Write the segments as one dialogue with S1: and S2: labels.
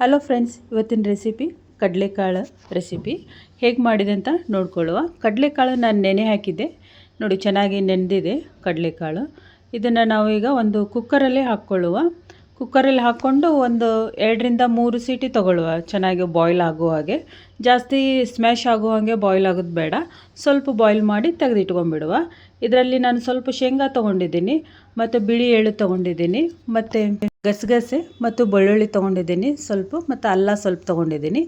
S1: Hello friends, ಇವತ್ತಿನ recipe ಕಡಲೆಕಾಳು recipe. ಹೇಗೆ ಮಾಡಿದೆ ಅಂತ ನೋಡ್ಕೊಳ್ಳುವ. ಕಡಲೆಕಾಳು ನಾನು ನೆನೆ ಹಾಕಿದ್ದೆ. ನೋಡಿ, ಚೆನ್ನಾಗಿ ನೆನೆದಿದೆ ಕಡಲೆಕಾಳು. ಇದನ್ನು ನಾವು ಈಗ ಒಂದು ಕುಕ್ಕರಲ್ಲೇ ಹಾಕ್ಕೊಳ್ಳುವ. ಕುಕ್ಕರಲ್ಲಿ ಹಾಕ್ಕೊಂಡು ಒಂದು ಎರಡರಿಂದ ಮೂರು ಸೀಟಿ ತೊಗೊಳ್ಳುವ. ಚೆನ್ನಾಗಿ ಬಾಯ್ಲ್ ಆಗುವ ಹಾಗೆ. ಜಾಸ್ತಿ ಸ್ಮ್ಯಾಶ್ ಆಗೋ ಹಾಗೆ ಬಾಯ್ಲ್ ಆಗೋದು ಬೇಡ. ಸ್ವಲ್ಪ ಬಾಯ್ಲ್ ಮಾಡಿ ತೆಗೆದಿಟ್ಕೊಂಡ್ಬಿಡುವ. ಇದರಲ್ಲಿ ನಾನು ಸ್ವಲ್ಪ ಶೇಂಗಾ ತೊಗೊಂಡಿದ್ದೀನಿ, ಮತ್ತು ಬಿಳಿ ಎಳ್ಳು ತೊಗೊಂಡಿದ್ದೀನಿ, ಮತ್ತು ಗಸಗಸೆ ಮತ್ತು ಬೆಳ್ಳುಳ್ಳಿ ತೊಗೊಂಡಿದ್ದೀನಿ ಸ್ವಲ್ಪ ಮತ್ತು ಅಲ್ಲ ಸ್ವಲ್ಪ ತೊಗೊಂಡಿದ್ದೀನಿ.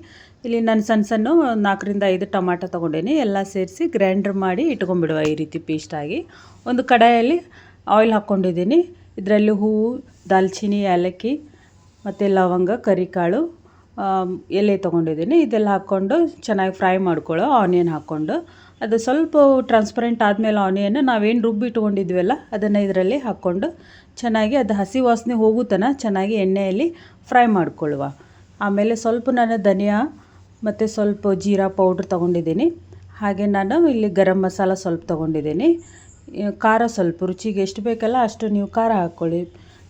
S1: ಇಲ್ಲಿ ನಾನು ಸಣ್ಣ ಸಣ್ಣ ನಾಲ್ಕರಿಂದ ಐದು ಟೊಮಾಟೊ ತೊಗೊಂಡಿನಿ. ಎಲ್ಲ ಸೇರಿಸಿ ಗ್ರೈಂಡರ್ ಮಾಡಿ ಇಟ್ಕೊಂಡ್ಬಿಡುವ ಈ ರೀತಿ ಪೇಸ್ಟಾಗಿ ಒಂದು ಕಡಾಯಲ್ಲಿ ಆಯಿಲ್ ಹಾಕ್ಕೊಂಡಿದ್ದೀನಿ. ಇದರಲ್ಲಿ ಹೂವು ದಾಲ್ಚಿನ್ನಿ ಏಲಕ್ಕಿ ಮತ್ತು ಲವಂಗ, ಕರಿಕಾಳು ಎಲೆ ತೊಗೊಂಡಿದ್ದೀನಿ. ಇದೆಲ್ಲ ಹಾಕ್ಕೊಂಡು ಚೆನ್ನಾಗಿ ಫ್ರೈ ಮಾಡ್ಕೊಳ್ಳೋ ಆನಿಯನ್ ಹಾಕ್ಕೊಂಡು. ಅದು ಸ್ವಲ್ಪ ಟ್ರಾನ್ಸ್ಪರೆಂಟ್ ಆದಮೇಲೆ ಆನಿಯನ್, ನಾವೇನು ರುಬ್ಬಿ ಇಟ್ಕೊಂಡಿದ್ವಲ್ಲ, ಅದನ್ನು ಇದರಲ್ಲಿ ಹಾಕ್ಕೊಂಡು ಚೆನ್ನಾಗಿ ಅದು ಹಸಿ ವಾಸನೆ ಹೋಗೋ ಚೆನ್ನಾಗಿ ಎಣ್ಣೆಯಲ್ಲಿ ಫ್ರೈ ಮಾಡ್ಕೊಳ್ಳುವ. ಆಮೇಲೆ ಸ್ವಲ್ಪ ನಾನು ಧನಿಯಾ ಮತ್ತು ಸ್ವಲ್ಪ ಜೀರಾ ಪೌಡ್ರ್ ತೊಗೊಂಡಿದ್ದೀನಿ. ಹಾಗೆ ನಾನು ಇಲ್ಲಿ ಗರಂ ಮಸಾಲ ಸ್ವಲ್ಪ ತೊಗೊಂಡಿದ್ದೀನಿ. ಖಾರ ಸ್ವಲ್ಪ, ರುಚಿಗೆ ಎಷ್ಟು ಬೇಕಲ್ಲ ಅಷ್ಟು ನೀವು ಖಾರ ಹಾಕ್ಕೊಳ್ಳಿ.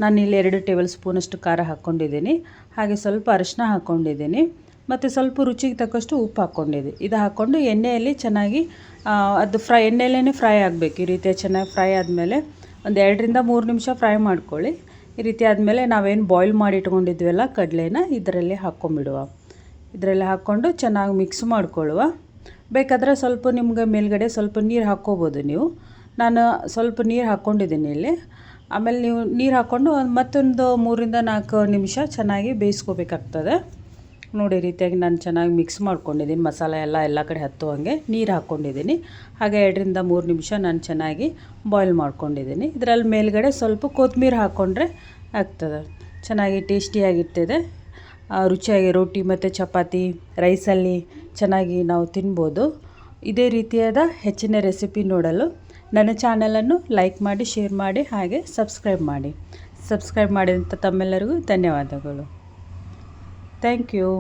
S1: ನಾನು ಇಲ್ಲಿ ಎರಡು ಟೇಬಲ್ ಸ್ಪೂನಷ್ಟು ಖಾರ ಹಾಕ್ಕೊಂಡಿದ್ದೀನಿ. ಹಾಗೆ ಸ್ವಲ್ಪ ಅರಿಶಿನ ಹಾಕ್ಕೊಂಡಿದ್ದೀನಿ. ಮತ್ತು ಸ್ವಲ್ಪ ರುಚಿಗೆ ತಕ್ಕಷ್ಟು ಉಪ್ಪು ಹಾಕ್ಕೊಂಡಿದ್ದೆ. ಇದು ಹಾಕ್ಕೊಂಡು ಎಣ್ಣೆಯಲ್ಲಿ ಚೆನ್ನಾಗಿ ಅದು ಫ್ರೈ ಎಣ್ಣೆಯಲ್ಲೇ ಫ್ರೈ ಆಗಬೇಕು. ಈ ರೀತಿ ಚೆನ್ನಾಗಿ ಫ್ರೈ ಆದಮೇಲೆ ಒಂದು ಎರಡರಿಂದ ಮೂರು ನಿಮಿಷ ಫ್ರೈ ಮಾಡ್ಕೊಳ್ಳಿ. ಈ ರೀತಿ ಆದಮೇಲೆ ನಾವೇನು ಬಾಯ್ಲ್ ಮಾಡಿ ಇಟ್ಕೊಂಡಿದ್ವಲ್ಲ ಕಡಲೆನ, ಇದರಲ್ಲಿ ಹಾಕ್ಕೊಂಬಿಡುವ. ಇದರಲ್ಲಿ ಹಾಕ್ಕೊಂಡು ಚೆನ್ನಾಗಿ ಮಿಕ್ಸ್ ಮಾಡ್ಕೊಳ್ಳುವ. ಬೇಕಾದರೆ ಸ್ವಲ್ಪ ನಿಮ್ಗೆ ಮೇಲ್ಗಡೆ ಸ್ವಲ್ಪ ನೀರು ಹಾಕ್ಕೋಬೋದು ನೀವು. ನಾನು ಸ್ವಲ್ಪ ನೀರು ಹಾಕ್ಕೊಂಡಿದ್ದೀನಿ ಇಲ್ಲಿ. ಆಮೇಲೆ ನೀವು ನೀರು ಹಾಕ್ಕೊಂಡು ಮತ್ತೊಂದು ಮೂರಿಂದ ನಾಲ್ಕು ನಿಮಿಷ ಚೆನ್ನಾಗಿ ಬೇಯಿಸ್ಕೋಬೇಕಾಗ್ತದೆ. ನೋಡಿ ರೀತಿಯಾಗಿ ನಾನು ಚೆನ್ನಾಗಿ ಮಿಕ್ಸ್ ಮಾಡ್ಕೊಂಡಿದ್ದೀನಿ. ಮಸಾಲೆ ಎಲ್ಲ ಎಲ್ಲ ಕಡೆ ಹತ್ತುವಂಗೆ ನೀರು ಹಾಕ್ಕೊಂಡಿದ್ದೀನಿ ಹಾಗೆ ಎರಡರಿಂದ ಮೂರು ನಿಮಿಷ ನಾನು ಚೆನ್ನಾಗಿ ಬಾಯ್ಲ್ ಮಾಡ್ಕೊಂಡಿದ್ದೀನಿ. ಇದರಲ್ಲಿ ಮೇಲ್ಗಡೆ ಸ್ವಲ್ಪ ಕೊತ್ತಂಬರಿ ಹಾಕ್ಕೊಂಡ್ರೆ ಆಗ್ತದೆ. ಚೆನ್ನಾಗಿ ಟೇಸ್ಟಿಯಾಗಿರ್ತದೆ. ರುಚಿಯಾಗಿ ರೊಟ್ಟಿ ಮತ್ತು ಚಪಾತಿ, ರೈಸಲ್ಲಿ ಚೆನ್ನಾಗಿ ನಾವು ತಿನ್ಬೋದು. ಇದೇ ರೀತಿಯಾದ ಹೆಚ್ಚಿನ ರೆಸಿಪಿ ನೋಡಲು ನನ್ನ ಚಾನಲನ್ನು ಲೈಕ್ ಮಾಡಿ, ಶೇರ್ ಮಾಡಿ ಹಾಗೆ ಸಬ್ಸ್ಕ್ರೈಬ್ ಮಾಡಿ. ಸಬ್ಸ್ಕ್ರೈಬ್ ಮಾಡಿದಂಥ ತಮ್ಮೆಲ್ಲರಿಗೂ ಧನ್ಯವಾದಗಳು. Thank you.